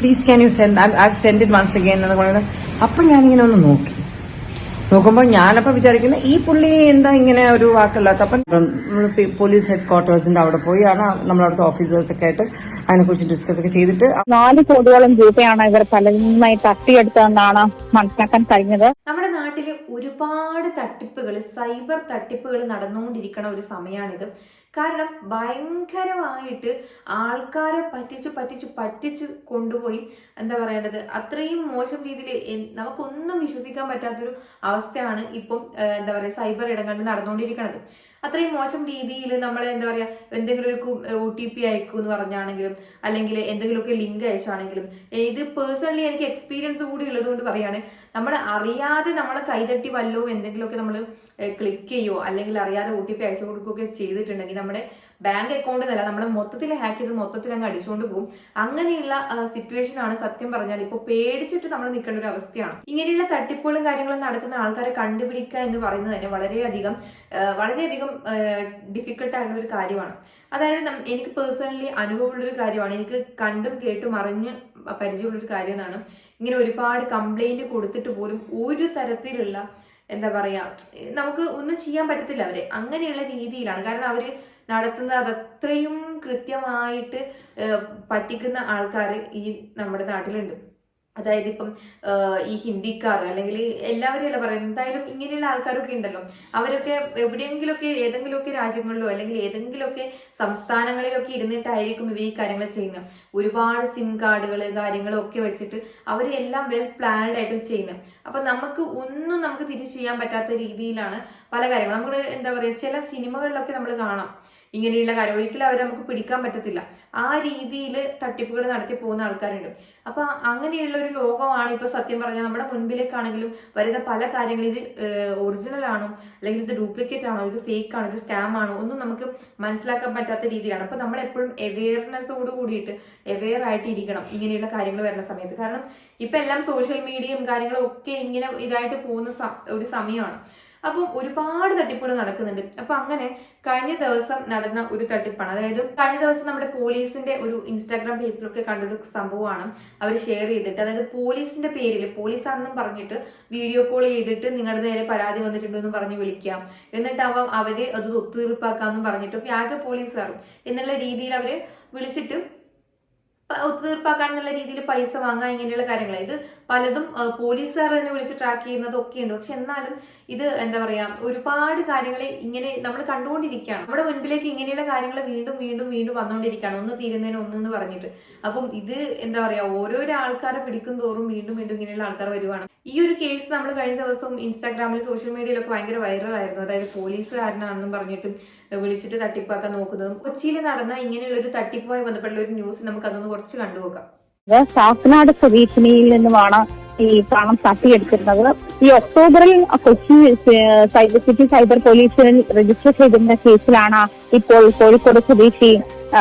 Please can you send I send it once again എന്ന് പറയുന്നത്. അപ്പം ഞാനിങ്ങനെ ഒന്ന് നോക്കി. നോക്കുമ്പോൾ ഞാനപ്പോൾ വിചാരിക്കുന്നത് ഈ പുള്ളി എന്താ ഇങ്ങനെ ഒരു വാക്കല്ലാത്ത അപ്പം നമ്മൾ പോലീസ് ഹെഡ് ക്വാർട്ടേഴ്സിന്റെ അവിടെ പോയി ആണ് നമ്മളവിടുത്തെ ഓഫീസേഴ്സൊക്കെ ആയിട്ട് അതിനെക്കുറിച്ച് ഡിസ്കസ് ഒക്കെ ചെയ്തിട്ട് നാല് കോടിയോളം രൂപയാണ് ഇവർ പലതുമായി തട്ടിയെടുത്തതെന്നാണ് മനസ്സിലാക്കാൻ കഴിഞ്ഞത്. നമ്മുടെ നാട്ടിൽ ഒരുപാട് തട്ടിപ്പുകൾ സൈബർ തട്ടിപ്പുകൾ നടന്നുകൊണ്ടിരിക്കണ ഒരു സമയമാണിത് കാരണം ഭയങ്കരമായിട്ട് ആൾക്കാരെ പറ്റിച്ചു പറ്റിച്ചു പറ്റിച്ച് കൊണ്ടുപോയി എന്താ പറയേണ്ടത് അത്രയും മോശം രീതിയിൽ നമുക്കൊന്നും വിശ്വസിക്കാൻ പറ്റാത്തൊരു അവസ്ഥയാണ് ഇപ്പം എന്താ പറയുക സൈബർ ഇടങ്ങളിൽ നടന്നുകൊണ്ടിരിക്കുന്നത് അത്രയും മോശം രീതിയിൽ നമ്മൾ എന്താ പറയുക എന്തെങ്കിലും ഒരു ഒ ടി പി അയക്കും എന്ന് പറഞ്ഞാണെങ്കിലും അല്ലെങ്കിൽ എന്തെങ്കിലുമൊക്കെ ലിങ്ക് അയച്ചാണെങ്കിലും ഇത് പേഴ്സണലി എനിക്ക് എക്സ്പീരിയൻസ് കൂടി ഉള്ളതുകൊണ്ട് പറയാണ് നമ്മൾ അറിയാതെ നമ്മൾ കൈതട്ടി വല്ലോ എന്തെങ്കിലുമൊക്കെ നമ്മൾ ക്ലിക്ക് ചെയ്യോ അല്ലെങ്കിൽ അറിയാതെ ഒ ടി പി അയച്ചു കൊടുക്കുകയൊക്കെ ചെയ്തിട്ടുണ്ടെങ്കിൽ നമ്മുടെ ബാങ്ക് അക്കൗണ്ട് എന്നല്ല നമ്മളെ മൊത്തത്തിൽ ഹാക്ക് ചെയ്ത് മൊത്തത്തിൽ അങ്ങ് അടിച്ചുകൊണ്ട് പോകും അങ്ങനെയുള്ള സിറ്റുവേഷൻ ആണ് സത്യം പറഞ്ഞാൽ ഇപ്പോൾ പേടിച്ചിട്ട് നമ്മൾ നിൽക്കേണ്ട ഒരു അവസ്ഥയാണ്. ഇങ്ങനെയുള്ള തട്ടിപ്പുകളും കാര്യങ്ങളും നടത്തുന്ന ആൾക്കാരെ കണ്ടുപിടിക്കുക എന്ന് പറയുന്നത് തന്നെ വളരെയധികം വളരെയധികം ഡിഫിക്കൽട്ട് ആയിട്ടുള്ള ഒരു കാര്യമാണ്. അതായത് എനിക്ക് പേഴ്സണലി അനുഭവമുള്ളൊരു കാര്യമാണ്. എനിക്ക് കണ്ടും കേട്ടും അറിഞ്ഞ് പരിചയമുള്ള ഒരു കാര്യം എന്നാണ്. ഇങ്ങനെ ഒരുപാട് കംപ്ലൈന്റ് കൊടുത്തിട്ട് പോലും ഒരു തരത്തിലുള്ള എന്താ പറയാ നമുക്ക് ഒന്നും ചെയ്യാൻ പറ്റത്തില്ല അവരെ. അങ്ങനെയുള്ള രീതിയിലാണ്. കാരണം അവർ നടത്തുന്നത് അത് അത്രയും കൃത്യമായിട്ട് പറ്റിക്കുന്ന ആൾക്കാർ ഈ നമ്മുടെ നാട്ടിലുണ്ട്. അതായത് ഇപ്പം ഈ ഹിന്ദിക്കാർ അല്ലെങ്കിൽ എല്ലാവരും അല്ല പറയുന്നത്? എന്തായാലും ഇങ്ങനെയുള്ള ആൾക്കാരൊക്കെ ഉണ്ടല്ലോ. അവരൊക്കെ എവിടെയെങ്കിലുമൊക്കെ ഏതെങ്കിലുമൊക്കെ രാജ്യങ്ങളിലോ അല്ലെങ്കിൽ ഏതെങ്കിലുമൊക്കെ സംസ്ഥാനങ്ങളിലൊക്കെ ഇരുന്നിട്ടായിരിക്കും ഇവർ ഈ കാര്യങ്ങൾ ചെയ്യുന്നത്. ഒരുപാട് സിം കാർഡുകൾ കാര്യങ്ങളും ഒക്കെ വെച്ചിട്ട് അവരെല്ലാം വെൽ പ്ലാൻഡ് ആയിട്ട് ചെയ്യുന്നത്. അപ്പൊ നമുക്ക് ഒന്നും നമുക്ക് തിരിച്ചു ചെയ്യാൻ പറ്റാത്ത രീതിയിലാണ് പല കാര്യങ്ങളും. നമ്മൾ എന്താ പറയുക ചില സിനിമകളിലൊക്കെ നമ്മൾ കാണാം. ഇങ്ങനെയുള്ള കാര്യം ഒരിക്കലും അവരെ നമുക്ക് പിടിക്കാൻ പറ്റത്തില്ല. ആ രീതിയിൽ തട്ടിപ്പുകൾ നടത്തി പോകുന്ന ആൾക്കാരുണ്ട്. അപ്പൊ അങ്ങനെയുള്ള ഒരു ലോകമാണ് ഇപ്പൊ സത്യം പറഞ്ഞാൽ നമ്മുടെ മുൻപിലേക്കാണെങ്കിലും വരുന്ന പല കാര്യങ്ങളും. ഇത് ഒറിജിനൽ ആണോ? അല്ലെങ്കിൽ ഇത് ഡ്യൂപ്ലിക്കേറ്റ് ആണോ? ഇത് ഫേക്ക് ആണോ? ഇത് സ്കാം ആണോ? ഒന്നും നമുക്ക് മനസ്സിലാക്കാൻ പറ്റാത്ത രീതിയാണ് അപ്പൊ നമ്മൾ എപ്പോഴും അവയർനെസ്സോട് കൂടിയിട്ട് അവെയർ ആയിട്ട് ഇരിക്കണം ഇങ്ങനെയുള്ള കാര്യങ്ങൾ വരുന്ന സമയത്ത്. കാരണം ഇപ്പൊ എല്ലാം സോഷ്യൽ മീഡിയയും കാര്യങ്ങളും ഒക്കെ ഇങ്ങനെ ഇതായിട്ട് പോകുന്ന ഒരു സമയമാണ്. അപ്പം ഒരുപാട് തട്ടിപ്പുകൾ നടക്കുന്നുണ്ട്. അപ്പൊ അങ്ങനെ കഴിഞ്ഞ ദിവസം നടന്ന ഒരു തട്ടിപ്പാണ്. അതായത് കഴിഞ്ഞ ദിവസം നമ്മുടെ പോലീസിന്റെ ഒരു ഇൻസ്റ്റാഗ്രാം പേജിലൊക്കെ കണ്ടൊരു സംഭവമാണ് അവർ ഷെയർ ചെയ്തിട്ട്. അതായത് പോലീസിന്റെ പേരിൽ പോലീസ് ആണെന്നും പറഞ്ഞിട്ട് വീഡിയോ കോൾ ചെയ്തിട്ട് നിങ്ങളുടെ നേരെ പരാതി വന്നിട്ടുണ്ടെന്ന് പറഞ്ഞ് വിളിക്കാം. എന്നിട്ടാവാം അവ അവർ അത് ഒത്തുതീർപ്പാക്കാന്നും പറഞ്ഞിട്ട് വ്യാജ പോലീസുകാരും എന്നുള്ള രീതിയിൽ അവർ വിളിച്ചിട്ട് ഒത്തുതീർപ്പാക്കാൻ എന്നുള്ള രീതിയിൽ പൈസ വാങ്ങാൻ ഇങ്ങനെയുള്ള കാര്യങ്ങൾ ഇത് പലതും പോലീസുകാർ തന്നെ വിളിച്ച് ട്രാക്ക് ചെയ്യുന്നതൊക്കെ ഉണ്ട് പക്ഷെ എന്നാലും ഇത് എന്താ പറയാ ഒരുപാട് കാര്യങ്ങളെ ഇങ്ങനെ നമ്മൾ കണ്ടുകൊണ്ടിരിക്കുകയാണ്. നമ്മുടെ മുൻപിലേക്ക് ഇങ്ങനെയുള്ള കാര്യങ്ങൾ വീണ്ടും വീണ്ടും വീണ്ടും വന്നുകൊണ്ടിരിക്കുകയാണ്. ഒന്ന് തീരുന്നതിന് ഒന്നെന്ന് പറഞ്ഞിട്ട്. അപ്പം ഇത് എന്താ പറയാ ഓരോരോ ആൾക്കാരെ പിടിക്കും തോറും വീണ്ടും വീണ്ടും ഇങ്ങനെയുള്ള ആൾക്കാർ വരുവാണ്. ഈ ഒരു കേസ് നമ്മൾ കഴിഞ്ഞ ദിവസം ഇൻസ്റ്റാഗ്രാമിൽ സോഷ്യൽ മീഡിയയിലൊക്കെ ഭയങ്കര വൈറലായിരുന്നു അതായത് പോലീസുകാരനാണെന്നും പറഞ്ഞിട്ട് വിളിച്ചിട്ട് തട്ടിപ്പാക്കാൻ നോക്കുന്നതും. കൊച്ചിയിൽ നടന്ന ഇങ്ങനെയുള്ള ഒരു തട്ടിപ്പുമായി ബന്ധപ്പെട്ടുള്ള ഒരു ന്യൂസ് നമുക്ക് അതൊന്ന് കുറച്ച് കണ്ടുപോകാം. സാക്കനാട് സ്വദേശിനിയിൽ നിന്നുമാണ് ഈ പണം തട്ടിയെടുത്തിരുന്നത്. ഈ ഒക്ടോബറിൽ കൊച്ചി സൈബർ സിറ്റി സൈബർ പോലീസിൽ രജിസ്റ്റർ ചെയ്തിരുന്ന കേസിലാണ് ഇപ്പോൾ കോഴിക്കോട് സ്വദേശി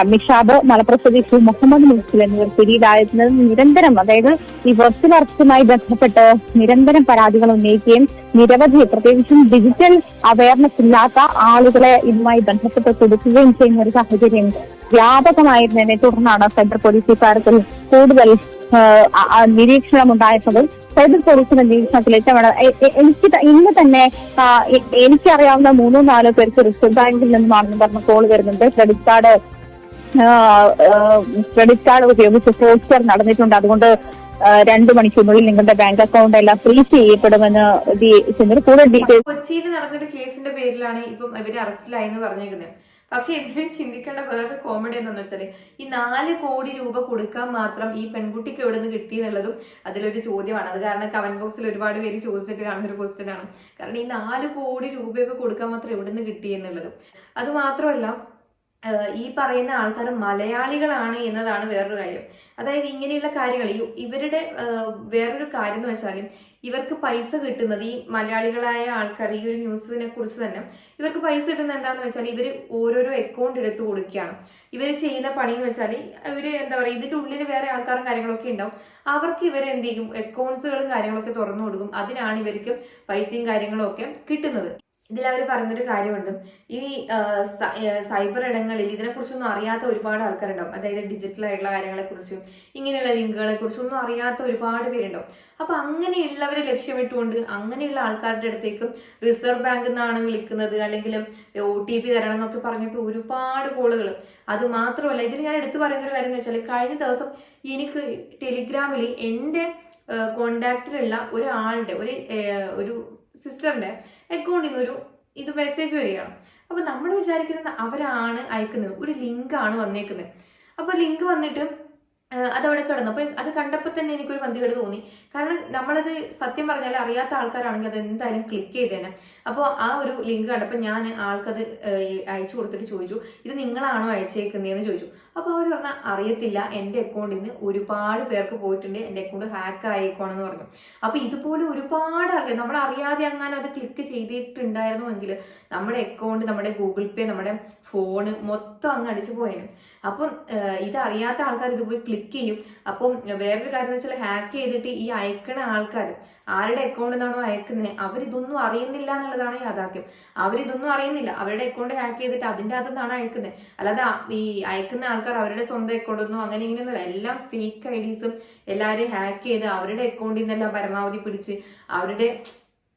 മിഷാബ് മലപ്പുറം സ്വദേശി മുഹമ്മദ് മുസ്ലിം എന്നിവർ പിടിയിലായിരുന്നത് നിരന്തരം അതായത് ഈ വെർച്വൽ അറസ്റ്റുമായി ബന്ധപ്പെട്ട് നിരന്തരം പരാതികൾ ഉന്നയിക്കുകയും നിരവധി പ്രത്യേകിച്ചും ഡിജിറ്റൽ അവയർനെസ് ഇല്ലാത്ത ആളുകളെ ഇതുമായി ബന്ധപ്പെട്ട് കൊടുക്കുകയും ചെയ്യുന്ന ഒരു സാഹചര്യം വ്യാപകമായിരുന്നതിനെ തുടർന്നാണ് ഫെഡറൽ പോലീസ് ഇക്കാര്യത്തിൽ കൂടുതൽ നിരീക്ഷണം ഉണ്ടായിരുന്നത് സൈബർ പോലീസിന്റെ നിരീക്ഷണത്തിൽ വേണം എ- എ- എനിക്ക് ഇന്ന് തന്നെ എനിക്കറിയാവുന്ന മൂന്നോ നാലോ പേർക്ക് റിസർവ് ബാങ്കിൽ നിന്നുമാണെന്ന് പറഞ്ഞ കോൾ വരുന്നുണ്ട്. ക്രെഡിറ്റ് കാർഡ് ക്രെഡിറ്റ് കാർഡ് ഉപയോഗിച്ച് പോസ്റ്റർ നടന്നിട്ടുണ്ട്. അതുകൊണ്ട് രണ്ടു മണിക്കൂറിനുള്ളിൽ നിങ്ങളുടെ ബാങ്ക് അക്കൗണ്ട് എല്ലാം ഫ്രീസ് ചെയ്യപ്പെടുമെന്ന് കൂടുതൽ ഡീറ്റെയിൽസ് കൊച്ചിയിൽ നടന്നൊരു കേസിന്റെ പേരിലാണ് ഇപ്പം ഇവർ അറസ്റ്റിലായി എന്ന് പറഞ്ഞേക്കുന്നത് പക്ഷെ ഇതിൽ ചിന്തിക്കേണ്ട വേറെ കോമഡി എന്താണെന്ന് വെച്ചാൽ ഈ നാല് കോടി രൂപ കൊടുക്കാൻ മാത്രം ഈ പെൺകുട്ടിക്ക് എവിടെ നിന്ന് കിട്ടി എന്നുള്ളതും അതിലൊരു ചോദ്യമാണ്. അത് കാരണം കമന്റ് ബോക്സിൽ ഒരുപാട് പേര് ചോദിച്ചിട്ട് കാണുന്ന ഒരു ക്വസ്റ്റ്യൻ ആണ്. കാരണം ഈ നാല് കോടി രൂപയൊക്കെ കൊടുക്കാൻ മാത്രം എവിടെ നിന്ന് കിട്ടി എന്നുള്ളതും. അത് മാത്രമല്ല ഈ പറയുന്ന ആൾക്കാർ മലയാളികളാണ് എന്നതാണ് വേറൊരു കാര്യം. അതായത് ഇങ്ങനെയുള്ള കാര്യങ്ങൾ ഇവരുടെ വേറൊരു കാര്യം എന്ന് വെച്ചാൽ ഇവർക്ക് പൈസ കിട്ടുന്നത് ഈ മലയാളികളായ ആൾക്കാർ ഈ ഒരു ന്യൂസിനെ കുറിച്ച് തന്നെ. ഇവർക്ക് പൈസ കിട്ടുന്നത് എന്താന്ന് വെച്ചാൽ ഇവർ ഓരോരോ അക്കൗണ്ട് എടുത്തു കൊടുക്കുകയാണ്. ഇവർ ചെയ്യുന്ന പണി എന്ന് വെച്ചാൽ ഇവർ എന്താ പറയുക ഇതിന്റെ ഉള്ളിൽ വേറെ ആൾക്കാരും കാര്യങ്ങളൊക്കെ ഉണ്ടാവും. അവർക്ക് ഇവർ എന്ത് ചെയ്യും? അക്കൗണ്ട്സുകളും കാര്യങ്ങളൊക്കെ തുറന്നു കൊടുക്കും. അതിനാണ് ഇവർക്ക് പൈസയും കാര്യങ്ങളും ഒക്കെ കിട്ടുന്നത്. ഇതിലവർ പറഞ്ഞൊരു കാര്യമുണ്ട്. ഈ സൈബർ ഇടങ്ങളിൽ ഇതിനെക്കുറിച്ചൊന്നും അറിയാത്ത ഒരുപാട് ആൾക്കാരുണ്ടാവും. അതായത് ഡിജിറ്റൽ ആയിട്ടുള്ള കാര്യങ്ങളെക്കുറിച്ചും ഇങ്ങനെയുള്ള ലിങ്കുകളെ കുറിച്ചും ഒന്നും അറിയാത്ത ഒരുപാട് പേരുണ്ടാവും. അപ്പൊ അങ്ങനെയുള്ളവരെ ലക്ഷ്യമിട്ടുകൊണ്ട് അങ്ങനെയുള്ള ആൾക്കാരുടെ അടുത്തേക്കും റിസർവ് ബാങ്കിൽ നിന്നാണ് വിളിക്കുന്നത്. അല്ലെങ്കിൽ ഒ ടി പി തരണം എന്നൊക്കെ പറഞ്ഞിട്ട് ഒരുപാട് കോളുകൾ അത് മാത്രമല്ല ഇതിൽ ഞാൻ എടുത്തു പറയുന്ന ഒരു കാര്യം എന്ന് വെച്ചാൽ കഴിഞ്ഞ ദിവസം എനിക്ക് ടെലിഗ്രാമിൽ എന്റെ കോണ്ടാക്റ്റിലുള്ള ഒരാളുടെ ഒരു ഒരു സിസ്റ്ററിന്റെ അക്കൗണ്ടിൽ നിന്ന് ഒരു ഇത് മെസ്സേജ് വരികയാണ്. അപ്പോൾ നമ്മൾ വിചാരിക്കുന്നത് അവരാണ് അയക്കുന്നത്. ഒരു ലിങ്കാണ് വന്നേക്കുന്നത്. അപ്പൊ ലിങ്ക് വന്നിട്ട് അതവിടെ കിടന്നു. അപ്പോൾ അത് കണ്ടപ്പോൾ തന്നെ എനിക്കൊരു പന്തികേട് തോന്നി. കാരണം നമ്മളത് സത്യം പറഞ്ഞാൽ അറിയാത്ത ആൾക്കാരാണെങ്കിൽ അത് എന്തായാലും ക്ലിക്ക് ചെയ്തേനെ. അപ്പോൾ ആ ഒരു ലിങ്ക് കണ്ടപ്പോൾ ഞാൻ ആൾക്കത് അയച്ചു കൊടുത്തിട്ട് ചോദിച്ചു. ഇത് നിങ്ങളാണോ അയച്ചേക്കുന്നതെന്ന് ചോദിച്ചു. അപ്പോൾ അവർ പറഞ്ഞാൽ അറിയത്തില്ല എന്റെ അക്കൗണ്ടിൽ നിന്ന് ഒരുപാട് പേർക്ക് പോയിട്ടുണ്ട് എന്റെ അക്കൗണ്ട് ഹാക്ക് ആയിക്കോണെന്ന് പറഞ്ഞു. അപ്പോൾ ഇതുപോലെ ഒരുപാട് ആൾക്കാർ നമ്മൾ അറിയാതെ അങ്ങനെ അത് ക്ലിക്ക് ചെയ്തിട്ടുണ്ടായിരുന്നുവെങ്കിൽ നമ്മുടെ അക്കൗണ്ട് നമ്മുടെ ഗൂഗിൾ പേ നമ്മുടെ ഫോണ് മൊത്തം അങ്ങ് അടിച്ചു പോയേനും. അപ്പം ഇതറിയാത്ത ആൾക്കാർ ഇത് പോയി ക്ലിക്ക് ചെയ്യും. അപ്പം വേറൊരു കാര്യം എന്ന് വെച്ചാൽ ഹാക്ക് ചെയ്തിട്ട് ഈ അയക്കണ ആൾക്കാർ ആരുടെ അക്കൗണ്ട് നിന്നാണോ അയക്കുന്നത് അവരിതൊന്നും അറിയുന്നില്ല എന്നുള്ളതാണ് യാഥാർത്ഥ്യം. അവരിതൊന്നും അറിയുന്നില്ല. അവരുടെ അക്കൗണ്ട് ഹാക്ക് ചെയ്തിട്ട് അതിന്റെ അകത്തു നിന്നാണ് അയക്കുന്നത് അല്ലാതെ ഈ അയക്കുന്ന ആൾക്കാർ അവരുടെ സ്വന്തം അക്കൗണ്ടൊന്നും അങ്ങനെ ഇങ്ങനെയൊന്നുമില്ല. എല്ലാം ഫേക്ക് ഐ ഡീസും എല്ലാവരെയും ഹാക്ക് ചെയ്ത് അവരുടെ അക്കൗണ്ടിൽ നിന്നെല്ലാം പരമാവധി പിടിച്ച് അവരുടെ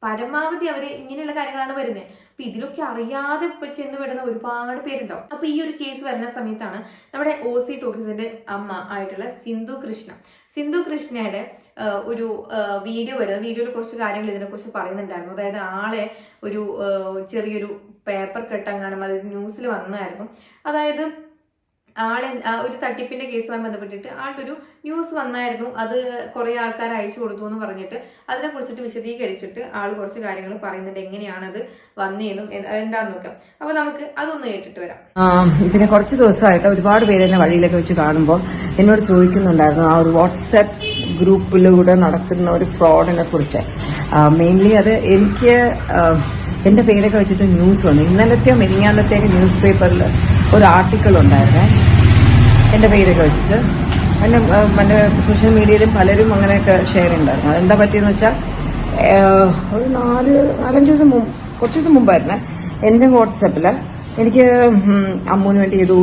പരമാവധി അവർ ഇങ്ങനെയുള്ള കാര്യങ്ങളാണ് വരുന്നത് അപ്പൊ ഇതിലൊക്കെ അറിയാതെ ചെന്ന് വിടുന്ന ഒരുപാട് പേരുണ്ടാവും. അപ്പൊ ഈ ഒരു കേസ് വരുന്ന സമയത്താണ് നമ്മുടെ ഒ സി ടോക്കീസിന്റെ അമ്മ ആയിട്ടുള്ള സിന്ധു കൃഷ്ണ. സിന്ധു കൃഷ്ണയുടെ ഒരു വീഡിയോ വരുന്നത്. വീഡിയോയിൽ കുറച്ച് കാര്യങ്ങൾ ഇതിനെക്കുറിച്ച് പറയുന്നുണ്ടായിരുന്നു. അതായത് ആളെ ഒരു ചെറിയൊരു പേപ്പർ കെട്ടങ്ങാനും അത് ന്യൂസിൽ വന്നായിരുന്നു. അതായത് ആളെ ഒരു തട്ടിപ്പിന്റെ കേസുമായി ബന്ധപ്പെട്ടിട്ട് ആളുടെ ഒരു ന്യൂസ് വന്നായിരുന്നു. അത് കുറെ ആൾക്കാർ അയച്ചു കൊടുത്തു എന്ന് പറഞ്ഞിട്ട് അതിനെ കുറിച്ചിട്ട് വിശദീകരിച്ചിട്ട് ആൾ കുറച്ച് കാര്യങ്ങൾ പറയുന്നുണ്ട്. എങ്ങനെയാണത് വന്നേന്നും എന്താന്ന് നോക്കാം. അപ്പൊ നമുക്ക് അതൊന്ന് കേട്ടിട്ട് വരാം. ഇതിനെ കുറച്ച് ദിവസമായിട്ട് ഒരുപാട് പേര് എന്നെ വഴിയിലൊക്കെ വെച്ച് കാണുമ്പോൾ എന്നോട് ചോദിക്കുന്നുണ്ടായിരുന്നു. ആ ഒരു വാട്സാപ്പ് ഗ്രൂപ്പിലൂടെ നടക്കുന്ന ഒരു ഫ്രോഡിനെ കുറിച്ച്. മെയിൻലി അത് എനിക്ക് എന്റെ പേരൊക്കെ വെച്ചിട്ട് ന്യൂസ് വന്നു. ഇന്നലത്തെയോ മെനിയാന്നത്തെയോ ന്യൂസ് പേപ്പറിൽ ഒരു ആർട്ടിക്കിൾ ഉണ്ടായിരുന്നേ. എന്റെ പേരൊക്കെ വെച്ചിട്ട്. ആ, മറ്റേ സോഷ്യൽ മീഡിയയിലും പലരും അങ്ങനെയൊക്കെ ഷെയർ ഉണ്ടായിരുന്നു അതെന്താ പറ്റിയെന്ന് വെച്ചാൽ ഒരു നാല് നാലഞ്ച് ദിവസം കുറച്ച് ദിവസം മുമ്പായിരുന്നേ എന്റെ വാട്സപ്പിൽ എനിക്ക് അമ്മുന് വേണ്ടി ഏതോ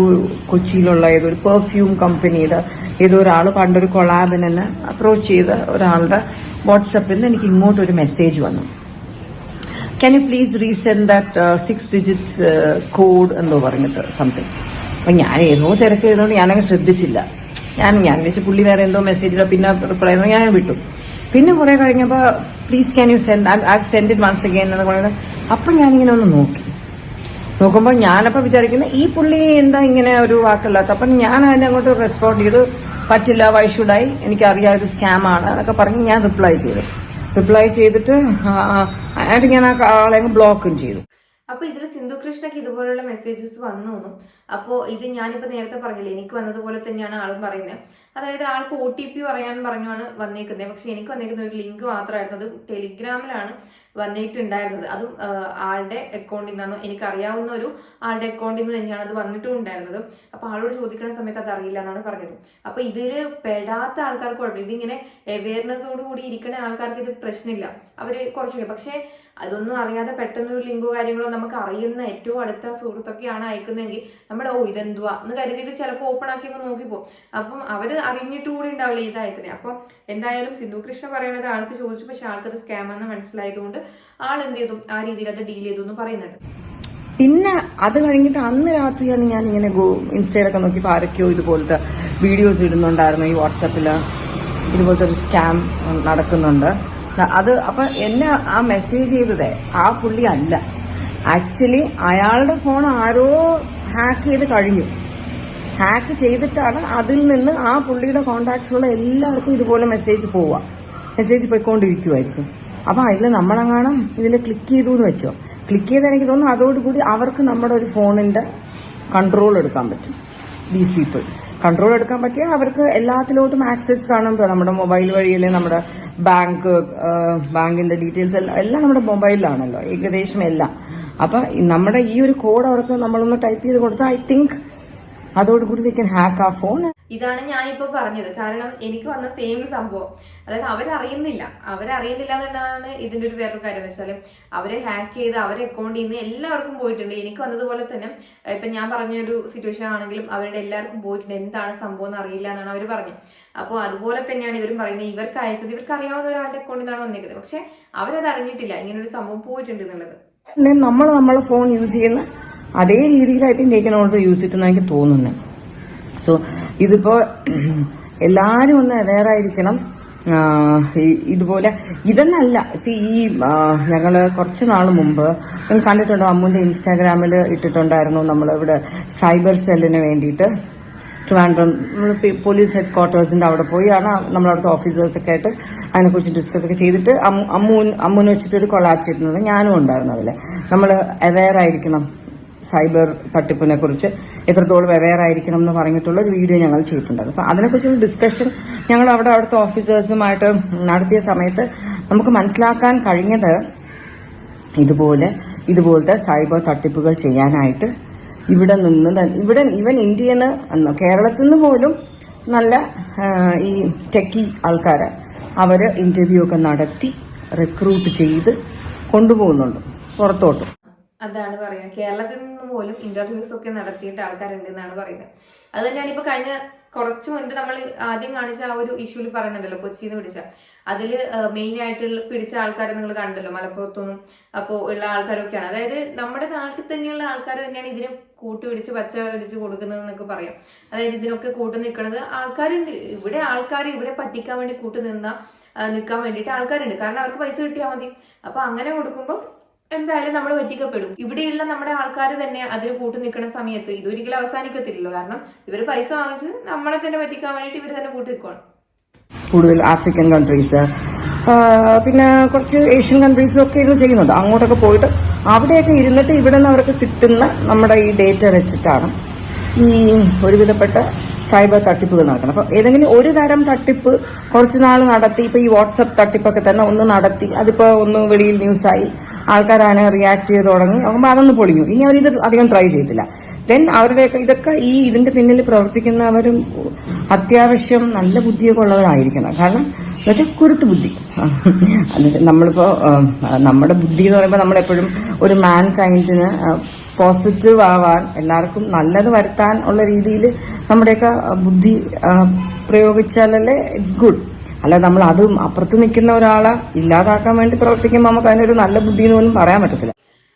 കൊച്ചിയിലുള്ള ഏതോ ഒരു പെർഫ്യൂം കമ്പനിയുടെ ഏതോ ഒരാൾ പണ്ടൊരു കൊളാബിന് അപ്രോച്ച് ചെയ്ത ഒരാളുടെ വാട്സപ്പിൽ നിന്ന് എനിക്ക് ഇങ്ങോട്ട് ഒരു മെസ്സേജ് വന്നു can you please resend that six digit code എന്തോ പറഞ്ഞിട്ട് സംതിങ് അപ്പൊ ഞാൻ ഏതോ തിരക്ക് ചെയ്തോണ്ട് ഞാനങ്ങ് ശ്രദ്ധിച്ചില്ല. ഞാൻ ഞാൻ വെച്ച് പുള്ളി വേറെ എന്തോ മെസ്സേജ് പിന്നെ റിപ്ലൈ ഞാൻ വിട്ടു. പിന്നെ കുറെ കഴിഞ്ഞപ്പോ please can you send I send it once again എന്ന് പറയുന്നത് അപ്പൊ ഞാനിങ്ങനെ ഒന്ന് നോക്കി. നോക്കുമ്പോൾ ഞാനപ്പോ വിചാരിക്കുന്നത് ഈ പുള്ളി എന്താ ഇങ്ങനെ ഒരു വാക്കല്ലാത്ത? അപ്പം ഞാൻ അതിനെ അങ്ങോട്ട് റെസ്പോണ്ട് ചെയ്തു പറ്റില്ല വൈ എനിക്ക് എനിക്കറിയാം ഇത് സ്കാം ആണ് എന്നൊക്കെ പറഞ്ഞ് ഞാൻ റിപ്ലൈ ചെയ്തു. റിപ്ലൈ ചെയ്തിട്ട് ആ, ഞാൻ ആ ആളെ ബ്ലോക്കും ചെയ്തു. അപ്പൊ ഇതിൽ സിന്ധു കൃഷ്ണക്ക് ഇതുപോലുള്ള മെസ്സേജസ് വന്നു അപ്പോൾ അപ്പോ ഇത് ഞാനിപ്പോ നേരത്തെ പറഞ്ഞില്ലേ എനിക്ക് വന്നതുപോലെ തന്നെയാണ് ആളും പറയുന്നത്. അതായത് ആൾക്ക് ഒ ടി പി പറയാൻ പറഞ്ഞാണ് വന്നേക്കുന്നത് പക്ഷെ എനിക്ക് വന്നേക്കുന്ന ഒരു ലിങ്ക് മാത്രമായിരുന്നു അത് ടെലിഗ്രാമിലാണ് വന്നിട്ടുണ്ടായിരുന്നത്. അതും ആളുടെ അക്കൗണ്ടിൽ നിന്നാണ്. എനിക്ക് അറിയാവുന്ന ഒരു ആളുടെ അക്കൗണ്ടിൽ നിന്ന് തന്നെയാണ് അത് വന്നിട്ടും ഉണ്ടായിരുന്നത് അപ്പൊ ആളോട് ചോദിക്കുന്ന സമയത്ത് അത് അറിയില്ല എന്നാണ് പറഞ്ഞത്. അപ്പൊ ഇതിൽ പെടാത്ത ആൾക്കാർക്ക് കുഴപ്പമില്ല. ഇതിങ്ങനെ അവയർനെസ്സോട് കൂടി ഇരിക്കുന്ന ആൾക്കാർക്ക് ഇത് പ്രശ്നമില്ല. അവർ കുറച്ചൊക്കെ. പക്ഷേ അതൊന്നും അറിയാതെ പെട്ടെന്ന് ഒരു ലിങ്കോ കാര്യങ്ങളോ നമുക്ക് അറിയുന്ന ഏറ്റവും അടുത്ത സുഹൃത്തൊക്കെയാണ് അയക്കുന്നതെങ്കിൽ നമ്മുടെ ഓ ഇതെന്തുവാ? എന്ന് കരുതിയിട്ട് ചിലപ്പോൾ ഓപ്പൺ ആക്കി അങ്ങ് നോക്കിപ്പോ അപ്പം അവർ അറിഞ്ഞിട്ട് കൂടി ഉണ്ടാവില്ല ഇത് അയക്കുന്നത് അപ്പം എന്തായാലും സിന്ധു കൃഷ്ണ പറയണത് ആൾക്ക് ചോദിച്ചു. പക്ഷെ ആൾക്കത് സ്കാം ആണെന്ന് മനസ്സിലായതുകൊണ്ട് ആൾ എന്ത് ചെയ്തു? ആ രീതിയിൽ അത് ഡീൽ ചെയ്തു എന്ന് പറയുന്നുണ്ട്. പിന്നെ അത് കഴിഞ്ഞിട്ട് അന്ന് രാത്രിയാണ് ഞാൻ ഇങ്ങനെ ഗോ ഇൻസ്റ്റയിലൊക്കെ നോക്കി ആരൊക്കെയോ ഇതുപോലത്തെ വീഡിയോസ് ഇടുന്നുണ്ടായിരുന്നു ഈ വാട്സാപ്പിൽ ഇതുപോലത്തെ ഒരു സ്കാം നടക്കുന്നുണ്ട്. അത് അപ്പൊ എന്നെ ആ മെസ്സേജ് ചെയ്തതേ ആ പുള്ളി അല്ല. ആക്ച്വലി അയാളുടെ ഫോൺ ആരോ ഹാക്ക് ചെയ്ത് കഴിഞ്ഞു. ഹാക്ക് ചെയ്തിട്ടാണ് അതിൽ നിന്ന് ആ പുള്ളിയുടെ കോണ്ടാക്ട്സിലുള്ള എല്ലാവർക്കും ഇതുപോലെ മെസ്സേജ് പോവുക. മെസ്സേജ് പോയിക്കൊണ്ടിരിക്കുമായിരിക്കും അപ്പൊ അതിൽ നമ്മളെങ്ങാനും ഇതിൽ ക്ലിക്ക് ചെയ്തു എന്ന് വെച്ചോ. ക്ലിക്ക് ചെയ്താൽ എനിക്ക് തോന്നുന്നു അതോടുകൂടി അവർക്ക് നമ്മുടെ ഒരു ഫോണിന്റെ കൺട്രോൾ എടുക്കാൻ പറ്റും. ദീസ് പീപ്പിൾ കൺട്രോൾ എടുക്കാൻ പറ്റിയാൽ അവർക്ക് എല്ലാത്തിലോട്ടും ആക്സസ് കാണുമ്പോൾ നമ്മുടെ മൊബൈൽ വഴിയല്ലേ നമ്മുടെ ബാങ്ക് ബാങ്കിന്റെ ഡീറ്റെയിൽസ് എല്ലാം എല്ലാം നമ്മുടെ മൊബൈലിലാണല്ലോ ഏകദേശം എല്ലാം. അപ്പൊ നമ്മുടെ ഈ ഒരു കോഡ് അവർക്ക് നമ്മളൊന്ന് ടൈപ്പ് ചെയ്ത് കൊടുത്താൽ ഐ തിങ്ക് അതോടുകൂടി ഹാക്ക് ആ ഫോൺ ഇതാണ് ഞാനിപ്പോ പറഞ്ഞത്. കാരണം എനിക്ക് വന്ന സെയിം സംഭവം. അതായത് അവരറിയുന്നില്ല. അവരറിയുന്നില്ല എന്നുള്ളതാണ് ഇതിന്റെ ഒരു വേറൊരു കാര്യം. എന്ന് വെച്ചാൽ അവരെ ഹാക്ക് ചെയ്ത് അവരെ അക്കൗണ്ടിൽ നിന്ന് എല്ലാവർക്കും പോയിട്ടുണ്ട്. എനിക്ക് വന്നതുപോലെ തന്നെ ഇപ്പം ഞാൻ പറഞ്ഞൊരു സിറ്റുവേഷൻ ആണെങ്കിലും അവരുടെ എല്ലാവർക്കും പോയിട്ടുണ്ട്. എന്താണ് സംഭവം എന്ന് അറിയില്ല എന്നാണ് അവർ പറഞ്ഞത്. അപ്പോൾ അതുപോലെ തന്നെയാണ് ഇവരും പറയുന്നത്. ഇവർക്ക് അയച്ചത് ഇവർക്ക് അറിയാവുന്ന ഒരാളുടെ അക്കൗണ്ടിൽ നിന്നാണ് വന്നേക്കുന്നത് പക്ഷെ അവരത് അറിഞ്ഞിട്ടില്ല. ഇങ്ങനെ ഒരു സംഭവം പോയിട്ടുണ്ട് എന്നുള്ളത്. നമ്മൾ നമ്മളെ ഫോൺ യൂസ് ചെയ്യുന്ന അതേ രീതിയിലായിട്ട് they can also use it എന്ന് എനിക്ക് തോന്നുന്നത്. സോ ഇതിപ്പോ എല്ലാരും ഒന്ന് അവെയർ ആയിരിക്കണം. ഇതുപോലെ ഇതെന്നല്ല. സി ഈ ഞങ്ങൾ കുറച്ച് നാൾ മുമ്പ് നിങ്ങൾ കണ്ടിട്ടുണ്ടോ? അമ്മുന്റെ ഇൻസ്റ്റാഗ്രാമിൽ ഇട്ടിട്ടുണ്ടായിരുന്നു നമ്മളിവിടെ സൈബർ സെല്ലിന് വേണ്ടിയിട്ട്. ട്രിവാൻഡ്രം പോലീസ് ഹെഡ് ക്വാർട്ടേഴ്സിന്റെ അവിടെ പോയാണ്. നമ്മളവിടുത്തെ ഓഫീസേഴ്സൊക്കെ ആയിട്ട് അതിനെക്കുറിച്ച് ഡിസ്കസ് ഒക്കെ ചെയ്തിട്ട് അമ്മു അമ്മൂന് അമ്മുവിനെ വെച്ചിട്ട് ഒരു കൊളാബ് ചെയ്തിട്ടുണ്ട് ഞാനും ഉണ്ടായിരുന്നു അതിൽ നമ്മൾ അവെയർ ആയിരിക്കണം. സൈബർ തട്ടിപ്പിനെ കുറിച്ച് എത്രത്തോളം ആയിരിക്കണം എന്ന് പറഞ്ഞിട്ടുള്ള ഒരു വീഡിയോ ഞങ്ങൾ ചെയ്തിട്ടുണ്ടായിരുന്നു. അപ്പൊ അതിനെക്കുറിച്ചുള്ള ഡിസ്കഷൻ ഞങ്ങൾ അവിടെ അവിടുത്തെ ഓഫീസേഴ്സുമായിട്ട് നടത്തിയ സമയത്ത് നമുക്ക് മനസ്സിലാക്കാൻ കഴിഞ്ഞത് ഇതുപോലെ ഇതുപോലത്തെ സൈബർ തട്ടിപ്പുകൾ ചെയ്യാനായിട്ട് ഇവിടെ നിന്ന് ഇവിടെ ഇവൻ ഇന്ത്യയിൽ നിന്ന് കേരളത്തിൽ നിന്ന് പോലും നല്ല ഈ ടെക്കി ആൾക്കാരെ അവർ ഇന്റർവ്യൂ ഒക്കെ നടത്തി റിക്രൂട്ട് ചെയ്ത് കൊണ്ടുപോകുന്നുണ്ട് പുറത്തോട്ട്. അതാണ് പറയുന്നത്. കേരളത്തിൽ നിന്ന് പോലും ഇന്റർവ്യൂസ് ഒക്കെ നടത്തിയിട്ട് ആൾക്കാരുണ്ട് എന്നാണ് പറയുന്നത്. അത് തന്നെയാണ് ഇപ്പൊ കഴിഞ്ഞ കുറച്ച് മുൻപ് നമ്മൾ ആദ്യം കാണിച്ച ആ ഒരു ഇഷ്യൂൽ പറയുന്നുണ്ടല്ലോ കൊച്ചിയിൽ പിടിച്ച. അതിൽ മെയിൻ ആയിട്ട് പിടിച്ച ആൾക്കാരെ നിങ്ങൾ കണ്ടല്ലോ മലപ്പുറത്തൊന്നും അപ്പോൾ ഉള്ള ആൾക്കാരൊക്കെയാണ്. അതായത് നമ്മുടെ നാട്ടിൽ തന്നെയുള്ള ആൾക്കാർ തന്നെയാണ് ഇതിനെ കൂട്ടുപിടിച്ച് പച്ച പിടിച്ച് കൊടുക്കുന്നത് എന്നൊക്കെ പറയാം. അതായത് ഇതിനൊക്കെ കൂട്ടു നിൽക്കുന്നത് ആൾക്കാരുണ്ട്. ഇവിടെ ആൾക്കാർ ഇവിടെ പറ്റിക്കാൻ വേണ്ടി കൂട്ടു നിന്ന നിൽക്കാൻ വേണ്ടിയിട്ട് ആൾക്കാരുണ്ട്. കാരണം അവർക്ക് പൈസ കിട്ടിയാൽ മതി. അപ്പൊ അങ്ങനെ കൊടുക്കുമ്പോൾ എന്തായാലും നമ്മൾ പറ്റിക്കപ്പെടും. ഇവിടെയുള്ള നമ്മുടെ ആൾക്കാർ തന്നെ അതിന് കൂട്ടു നിൽക്കുന്ന സമയത്ത് ഇതൊരിക്കലും അവസാനിക്കത്തില്ലല്ലോ. കാരണം ഇവർ പൈസ വാങ്ങിച്ച് നമ്മളെ തന്നെ പറ്റിക്കാൻ വേണ്ടിയിട്ട് ഇവർ തന്നെ കൂട്ടി നിൽക്കണം കൂടുതൽ ആഫ്രിക്കൻ കൺട്രീസ് പിന്നെ കുറച്ച് ഏഷ്യൻ കൺട്രീസും ഒക്കെ ഇത് ചെയ്യുന്നുണ്ട്. അങ്ങോട്ടൊക്കെ പോയിട്ട് അവിടെയൊക്കെ ഇരുന്നിട്ട് ഇവിടെ നിന്ന് അവർക്ക് കിട്ടുന്ന നമ്മുടെ ഈ ഡേറ്റ വെച്ചിട്ടാണ് ഈ ഒരുവിധപ്പെട്ട സൈബർ തട്ടിപ്പുകൾ നടക്കുന്നത്. അപ്പൊ ഏതെങ്കിലും ഒരു തരം തട്ടിപ്പ് കുറച്ച് നാൾ നടത്തി ഇപ്പൊ ഈ വാട്സപ്പ് തട്ടിപ്പൊക്കെ തന്നെ ഒന്ന് നടത്തി അതിപ്പോ ഒന്ന് വെളിയിൽ ന്യൂസായി ആൾക്കാരാണ് റിയാക്ട് ചെയ്ത് തുടങ്ങി. നോക്കുമ്പോൾ അതൊന്ന് പൊളിഞ്ഞു. ഇനി അവരിത് അധികം ട്രൈ ചെയ്തില്ല ദെൻ അവരുടെയൊക്കെ ഇതൊക്കെ ഈ ഇതിന്റെ പിന്നിൽ പ്രവർത്തിക്കുന്നവരും അത്യാവശ്യം നല്ല ബുദ്ധിയൊക്കെ ഉള്ളവരായിരിക്കണം. കാരണം എന്നുവെച്ചാൽ കുരുട്ട് ബുദ്ധി. നമ്മളിപ്പോ നമ്മുടെ ബുദ്ധി എന്ന് പറയുമ്പോൾ നമ്മളെപ്പോഴും ഒരു മാൻ കൈൻഡിന് പോസിറ്റീവ് ആവാൻ എല്ലാവർക്കും നല്ലത് വരുത്താൻ ഉള്ള രീതിയിൽ നമ്മുടെയൊക്കെ ബുദ്ധി പ്രയോഗിച്ചാലല്ലേ ഇറ്റ്സ് ഗുഡ് അല്ല നമ്മൾ അതും അപ്പുറത്ത് നിൽക്കുന്ന ഒരാളെ ഇല്ലാതാക്കാൻ വേണ്ടി പ്രവർത്തിക്കുമ്പോൾ നമുക്ക് അതിനൊരു നല്ല ബുദ്ധി എന്ന് പോലും പറയാൻ പറ്റത്തില്ല.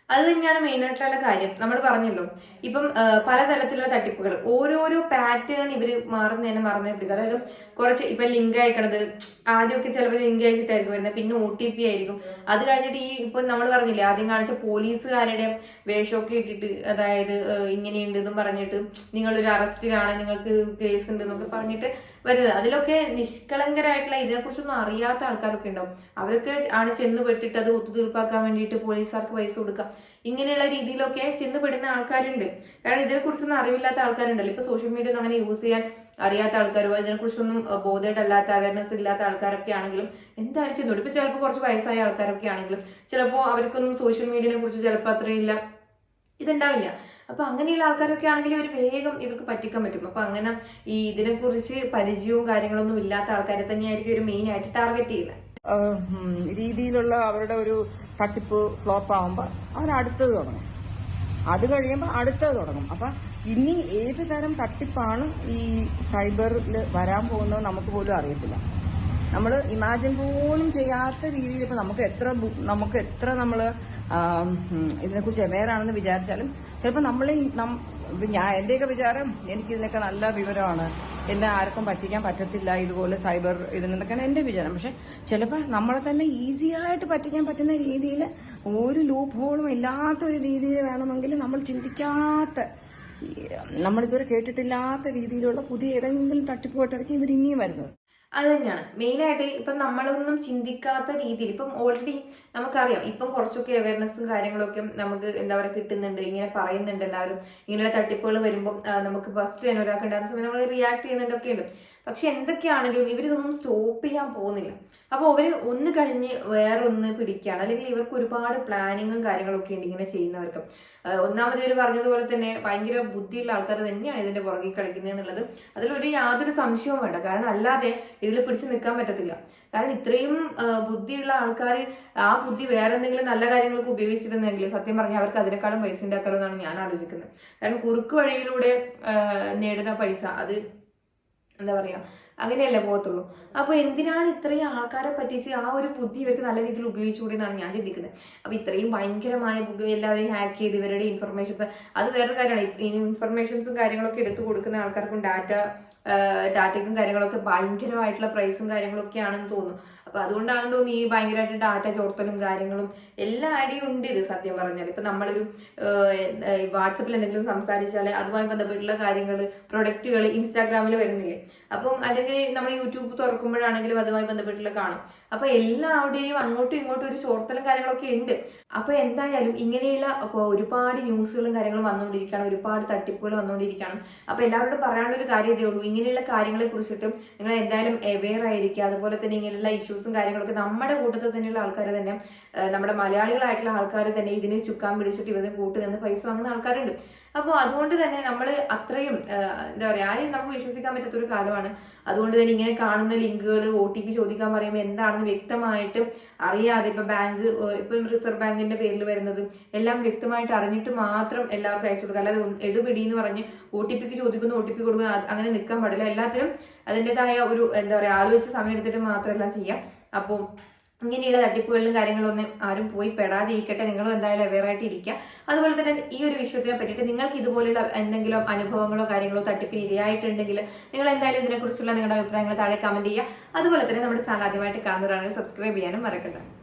അത് തന്നെയാണ് മെയിൻ ആയിട്ടുള്ള കാര്യം. നമ്മൾ പറഞ്ഞല്ലോ ഇപ്പം പലതരത്തിലുള്ള തട്ടിപ്പുകൾ. ഓരോരോ പാറ്റേൺ ഇവർ മാറുന്നതിനെ മറന്നു പിടിക്കുക അതായത് കുറച്ച് ഇപ്പൊ ലിങ്ക് അയക്കണത് ആദ്യമൊക്കെ ചിലപ്പോൾ ലിങ്ക് അയച്ചിട്ടായിരിക്കും വരുന്നത് പിന്നെ ഒ ടി പി ആയിരിക്കും. അത് കഴിഞ്ഞിട്ട് ഈ ഇപ്പൊ നമ്മൾ പറഞ്ഞില്ലേ ആദ്യം കാണിച്ച പോലീസുകാരുടെ വേഷമൊക്കെ ഇട്ടിട്ട് അതായത് ഇങ്ങനെയുണ്ട് എന്നും പറഞ്ഞിട്ട് നിങ്ങളൊരു അറസ്റ്റിലാണ് നിങ്ങൾക്ക് കേസ് ഉണ്ട് എന്നൊക്കെ പറഞ്ഞിട്ട് വരുന്നത്. അതിലൊക്കെ നിഷ്കളങ്കരായിട്ടുള്ള ഇതിനെക്കുറിച്ചൊന്നും അറിയാത്ത ആൾക്കാരൊക്കെ ഉണ്ടാവും. അവരൊക്കെ ആണ് ചെന്ന് പെട്ടിട്ട് അത് ഒത്തുതീർപ്പാക്കാൻ വേണ്ടിയിട്ട് പോലീസുകാർക്ക് പൈസ കൊടുക്കാം ഇങ്ങനെയുള്ള രീതിയിലൊക്കെ ചെന്ന് പെടുന്ന ആൾക്കാരുണ്ട്. കാരണം ഇതിനെക്കുറിച്ചൊന്നും അറിവില്ലാത്ത ആൾക്കാരുണ്ടല്ലോ. ഇപ്പൊ സോഷ്യൽ മീഡിയ ഒന്നും അങ്ങനെ യൂസ് ചെയ്യാൻ അറിയാത്ത ആൾക്കാരോ ഇതിനെക്കുറിച്ചൊന്നും ബോധേഡ് അല്ലാത്ത അവയർനെസ് ഇല്ലാത്ത ആൾക്കാരൊക്കെ ആണെങ്കിലും എന്തായാലും ചെന്നോളൂ ഇപ്പൊ ചിലപ്പോൾ കുറച്ച് വയസ്സായ ആൾക്കാരൊക്കെ ആണെങ്കിലും ചിലപ്പോൾ അവർക്കൊന്നും സോഷ്യൽ മീഡിയനെ കുറിച്ച് ചിലപ്പോൾ അത്രയില്ല ഇതുണ്ടാവില്ല. അപ്പൊ അങ്ങനെയുള്ള ആൾക്കാരൊക്കെ ആണെങ്കിൽ ഒരു വേഗം ഇവർക്ക് പറ്റിക്കാൻ പറ്റും. അപ്പൊ അങ്ങനെ ഈ ഇതിനെക്കുറിച്ച് പരിചയവും കാര്യങ്ങളൊന്നും ഇല്ലാത്ത ആൾക്കാരെ തന്നെയായിരിക്കും ഒരു മെയിൻ ആയിട്ട് ടാർഗറ്റ് ചെയ്യുന്നത് രീതിയിലുള്ള അവരുടെ ഒരു തട്ടിപ്പ് ഫ്ലോപ്പ് ആവുമ്പോൾ അവർ അടുത്തത് തുടങ്ങും. അത് കഴിയുമ്പോൾ അടുത്തത് തുടങ്ങും. അപ്പൊ ഇനി ഏത് തരം തട്ടിപ്പാണ് ഈ സൈബറിൽ വരാൻ പോകുന്നത് നമുക്ക് പോലും അറിയത്തില്ല. നമ്മൾ ഇമാജിൻ പോലും ചെയ്യാത്ത രീതിയിൽ ഇപ്പൊ നമുക്ക് എത്ര നമുക്ക് എത്ര നമ്മൾ ഇതിനെക്കുറിച്ച് അവെയർ ആണെന്ന് വിചാരിച്ചാലും ചിലപ്പോൾ നമ്മൾ ഞാൻ എന്റെയൊക്കെ വിചാരം എനിക്ക് ഇതിനൊക്കെ നല്ല വിവരമാണ്. എന്നെ ആർക്കും പറ്റിക്കാൻ പറ്റത്തില്ല ഇതുപോലെ സൈബർ ഇതിനൊക്കെയാണ് എന്റെ വിചാരം. പക്ഷെ ചിലപ്പോൾ നമ്മളെ തന്നെ ഈസി ആയിട്ട് പറ്റിക്കാൻ പറ്റുന്ന രീതിയിൽ ഒരു ലൂപ്പ് ഹോളും ഇല്ലാത്ത ഒരു രീതിയിൽ വേണമെങ്കിൽ നമ്മൾ ചിന്തിക്കാത്ത നമ്മളിതുവരെ കേട്ടിട്ടില്ലാത്ത രീതിയിലുള്ള പുതിയ ഏതെങ്കിലും തട്ടിപ്പുമായിട്ടായിരിക്കും ഇവർ ഇനിയും വരുന്നത്. അത് തന്നെയാണ് മെയിനായിട്ട് ഇപ്പം നമ്മളൊന്നും ചിന്തിക്കാത്ത രീതിയിൽ ഇപ്പം ഓൾറെഡി നമുക്കറിയാം. ഇപ്പം കുറച്ചൊക്കെ അവയർനെസ്സും കാര്യങ്ങളൊക്കെ നമുക്ക് എന്താ പറയുക കിട്ടുന്നുണ്ട്. ഇങ്ങനെ പറയുന്നുണ്ട് എല്ലാവരും. ഇങ്ങനെയുള്ള തട്ടിപ്പുകൾ വരുമ്പോൾ നമുക്ക് ഫസ്റ്റ് തന്നെ ഒരാൾക്ക് ഉണ്ടാകുന്ന സമയത്ത് നമ്മൾ റിയാക്ട് ചെയ്യുന്നുണ്ടൊക്കെ ഉണ്ട് പക്ഷെ എന്തൊക്കെയാണെങ്കിലും ഇവരിതൊന്നും സ്റ്റോപ്പ് ചെയ്യാൻ പോകുന്നില്ല. അപ്പോൾ അവർ ഒന്ന് കഴിഞ്ഞ് വേറൊന്ന് പിടിക്കുകയാണ്. അല്ലെങ്കിൽ ഇവർക്ക് ഒരുപാട് പ്ലാനിങ്ങും കാര്യങ്ങളൊക്കെ ഉണ്ട് ഇങ്ങനെ ചെയ്യുന്നവർക്ക്. ഒന്നാമത് ഇവർ പറഞ്ഞതുപോലെ തന്നെ ഭയങ്കര ബുദ്ധിയുള്ള ആൾക്കാർ തന്നെയാണ് ഇതിന്റെ പുറകിൽ കളിക്കുന്നത് എന്നുള്ളത്. അതിലൊരു യാതൊരു സംശയവും വേണ്ട. കാരണം അല്ലാതെ ഇതിൽ പിടിച്ചു നിൽക്കാൻ പറ്റത്തില്ല. കാരണം ഇത്രയും ബുദ്ധിയുള്ള ആൾക്കാർ ആ ബുദ്ധി വേറെ എന്തെങ്കിലും നല്ല കാര്യങ്ങൾക്ക് ഉപയോഗിച്ചിരുന്നെങ്കിൽ സത്യം പറഞ്ഞാൽ അവർക്ക് അതിനേക്കാളും പൈസ ഉണ്ടാക്കാമെന്നാണ് ഞാൻ ആലോചിക്കുന്നത്. കാരണം കുറുക്ക് വഴിയിലൂടെ നേടുന്ന പൈസ അത് എന്താ പറയാ അങ്ങനെയല്ലേ പോകത്തുള്ളൂ. അപ്പോൾ എന്തിനാണ് ഇത്രയും ആൾക്കാരെ പറ്റിച്ച് ആ ഒരു ബുദ്ധി ഇവർക്ക് നല്ല രീതിയിൽ ഉപയോഗിച്ചുകൂടി എന്നാണ് ഞാൻ ചിന്തിക്കുന്നത്. അപ്പോൾ ഇത്രയും ഭയങ്കരമായ എല്ലാവരെയും ഹാക്ക് ചെയ്ത് ഇവരുടെ ഇൻഫർമേഷൻസ് അത് വേറൊരു കാര്യമാണ്. ഇൻഫർമേഷൻസും കാര്യങ്ങളൊക്കെ എടുത്തു കൊടുക്കുന്ന ആൾക്കാർക്കും ഡാറ്റ ഡാറ്റയ്ക്കും കാര്യങ്ങളൊക്കെ ഭയങ്കരമായിട്ടുള്ള പ്രൈസും കാര്യങ്ങളൊക്കെ ആണെന്ന് തോന്നുന്നു. അപ്പൊ അതുകൊണ്ടാണെന്ന് തോന്നുന്നു ഈ ഭയങ്കരമായിട്ട് ഡാറ്റ ചോർത്തലും കാര്യങ്ങളും എല്ലാ ഐഡിയും ഉണ്ട് ഇത് സത്യം പറഞ്ഞാൽ ഇപ്പൊ നമ്മളൊരു വാട്സപ്പിൽ എന്തെങ്കിലും സംസാരിച്ചാൽ അതുമായി ബന്ധപ്പെട്ടുള്ള കാര്യങ്ങൾ പ്രൊഡക്റ്റുകൾ ഇൻസ്റ്റാഗ്രാമിൽ വരുന്നില്ലേ? അപ്പം അല്ലെങ്കിൽ നമ്മൾ യൂട്യൂബ് തുറക്കുമ്പോഴാണെങ്കിലും അതുമായി ബന്ധപ്പെട്ടുള്ള കാണും. അപ്പൊ എല്ലാവരുടെയും അങ്ങോട്ടും ഇങ്ങോട്ടും ഒരു ചോർത്തലും കാര്യങ്ങളൊക്കെ ഉണ്ട്. അപ്പൊ എന്തായാലും ഇങ്ങനെയുള്ള അപ്പോൾ ഒരുപാട് ന്യൂസുകളും കാര്യങ്ങളും വന്നുകൊണ്ടിരിക്കുകയാണ് ഒരുപാട് തട്ടിപ്പുകൾ വന്നുകൊണ്ടിരിക്കുകയാണ്. അപ്പൊ എല്ലാവരോടും പറയാനുള്ള ഒരു കാര്യം ഇതേ ഉള്ളൂ. ഇങ്ങനെയുള്ള കാര്യങ്ങളെ കുറിച്ചിട്ട് നിങ്ങൾ എന്തായാലും അവെയർ ആയിരിക്കുക. അതുപോലെ തന്നെ ഇങ്ങനെയുള്ള ഇഷ്യൂസും കാര്യങ്ങളൊക്കെ നമ്മുടെ കൂട്ടത്തിൽ തന്നെയുള്ള ആൾക്കാർ തന്നെ നമ്മുടെ മലയാളികളായിട്ടുള്ള ആൾക്കാർ തന്നെ ഇതിനെ ചുക്കാൻ പിടിച്ചിട്ട് ഇവരെ കൂട്ടുനിന്ന് പൈസ വാങ്ങുന്ന ആൾക്കാരുണ്ട്. അപ്പോൾ അതുകൊണ്ട് തന്നെ നമ്മൾ അത്രയും എന്താ പറയുക ആരെയും നമുക്ക് വിശ്വസിക്കാൻ പറ്റാത്തൊരു കാലമാണ്. അതുകൊണ്ട് തന്നെ ഇങ്ങനെ കാണുന്ന ലിങ്കുകൾ ഒ ടി പി ചോദിക്കാൻ പറയുമ്പോൾ എന്താണെന്ന് വ്യക്തമായിട്ട് അറിയാതെ ഇപ്പം ബാങ്ക് ഇപ്പം റിസർവ് ബാങ്കിന്റെ പേരിൽ വരുന്നത് എല്ലാം വ്യക്തമായിട്ട് അറിഞ്ഞിട്ട് മാത്രം എല്ലാവർക്കും അയച്ചു കൊടുക്കുക. അല്ലാതെ എടുപിടി എന്ന് പറഞ്ഞ് ഒ ടി പിക്ക് ചോദിക്കുന്നു ഒ ടി പി കൊടുക്കുന്നു അങ്ങനെ നിൽക്കാൻ പാടില്ല. എല്ലാത്തിനും അതിന്റെതായ ഒരു എന്താ പറയുക ആലോചിച്ച് സമയം എടുത്തിട്ട് മാത്രമല്ല ചെയ്യാം. അപ്പോൾ ഇങ്ങനെയുള്ള തട്ടിപ്പുകളിലും കാര്യങ്ങളൊന്നും ആരും പോയി പെടാതിരിക്കട്ടെ നിങ്ങളും എന്തായാലും അവെയർ ഇരിക്കുക. അതുപോലെ തന്നെ ഈ ഒരു വിഷയത്തിനെ പറ്റിയിട്ട് നിങ്ങൾക്ക് ഇതുപോലുള്ള എന്തെങ്കിലും അനുഭവങ്ങളോ കാര്യങ്ങളോ തട്ടിപ്പിന് ഇരയായിട്ടുണ്ടെങ്കിൽ നിങ്ങൾ എന്തായാലും ഇതിനെക്കുറിച്ചുള്ള നിങ്ങളുടെ അഭിപ്രായങ്ങൾ താഴെ കമന്റ് ചെയ്യുക. അതുപോലെ തന്നെ നമ്മുടെ ചാനൽ കാണുന്നവരാണെങ്കിൽ സബ്സ്ക്രൈബ് ചെയ്യാനും മറക്കണ്ട.